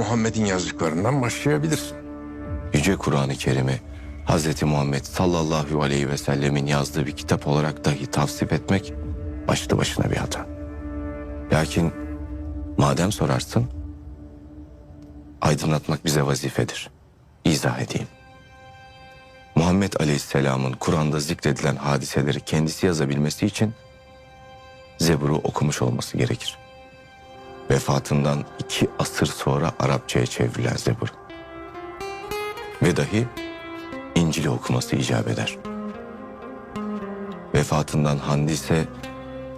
Muhammed'in yazdıklarından başlayabilirsin. Yüce Kur'an-ı Kerim'i Hz. Muhammed sallallahu aleyhi ve sellemin yazdığı bir kitap olarak dahi tavsip etmek başlı başına bir hata. Lakin madem sorarsın, aydınlatmak bize vazifedir. İzah edeyim. Muhammed Aleyhisselam'ın Kur'an'da zikredilen hadiseleri kendisi yazabilmesi için Zebur'u okumuş olması gerekir. Vefatından iki asır sonra Arapçaya çevrilen Zebur. Ve dahi İncil'i okuması icap eder. Vefatından Handise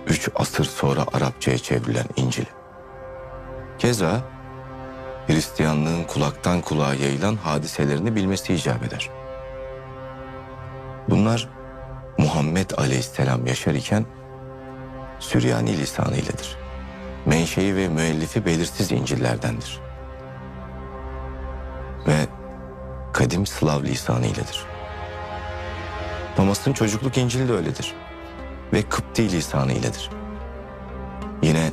üç asır sonra Arapçaya çevrilen İncil. Keza Hristiyanlığın kulaktan kulağa yayılan hadiselerini bilmesi icap eder. Bunlar Muhammed Aleyhisselam yaşar iken Süryani lisanı iledir. Menşei ve müellifi belirsiz İncil'lerdendir. Ve kadim Slav lisanı iledir. Thomas'ın çocukluk İncil'i de öyledir. Ve Kıpti lisanı iledir. Yine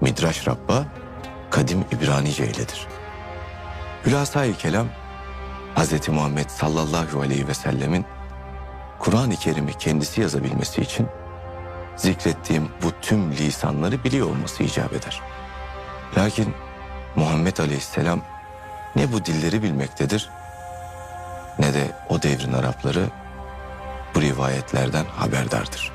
Midraş Rabba kadim İbranice iledir. Hülasa-i Kelam Hz. Muhammed sallallahu aleyhi ve sellemin Kur'an-ı Kerim'i kendisi yazabilmesi için zikrettiğim bu tüm lisanları biliyor olması icap eder. Lakin Muhammed Aleyhisselam ne bu dilleri bilmektedir ne de o devrin Arapları bu rivayetlerden haberdardır.